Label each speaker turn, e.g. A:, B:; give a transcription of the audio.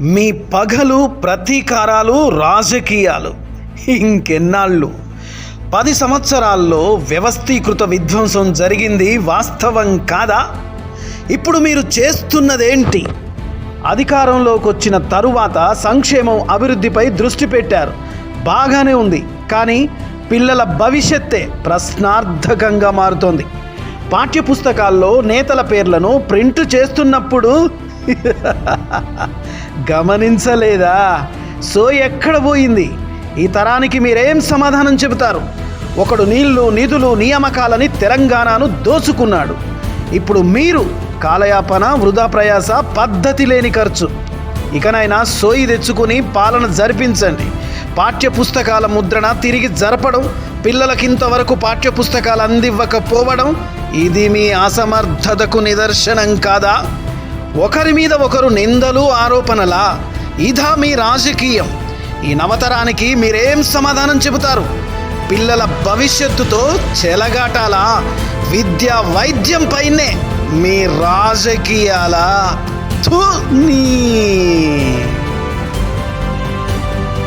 A: మీ పగలు ప్రతీకారాలు రాజకీయాలు. ఇంకెన్నాళ్ళు? పది సంవత్సరాల్లో వ్యవస్థీకృత విధ్వంసం జరిగింది వాస్తవం కాదా? ఇప్పుడు మీరు చేస్తున్నదేంటి? అధికారంలోకి వచ్చిన తరువాత సంక్షేమం అభివృద్ధిపై దృష్టి పెట్టారు. బాగానే ఉంది కానీ పిల్లల భవిష్యత్తే ప్రశ్నార్థకంగా మారుతోంది. పాఠ్యపుస్తకాల్లో నేతల పేర్లను ప్రింట్ చేస్తున్నప్పుడు గమనించలేదా? సో ఎక్కడ పోయింది? ఈ తరానికి మీరేం సమాధానం చెబుతారు? ఒకడు నీళ్ళు నిధులు నియామకాలని తెలంగాణను దోచుకున్నాడు. ఇప్పుడు మీరు కాలయాపన వృధా ప్రయాస పద్ధతి లేని ఖర్చు. ఇకనైనా సోయి తెచ్చుకుని పాలన జరిపించండి. పాఠ్య పుస్తకాల ముద్రణ తిరిగి జరపడం పిల్లలకింతవరకు పాఠ్య పుస్తకాలు అందివ్వకపోవడం ఇది మీ అసమర్థతకు నిదర్శనం కాదా? ఒకరి మీద ఒకరు నిందలు ఆరోపణలా. ఇదా మీ రాజకీయం. ఈ నవతరానికి మీరేం సమాధానం చెబుతారు? పిల్లల భవిష్యత్తుతో చెలగాటాల? విద్య వైద్యం పైనే మీ రాజకీయాల నీ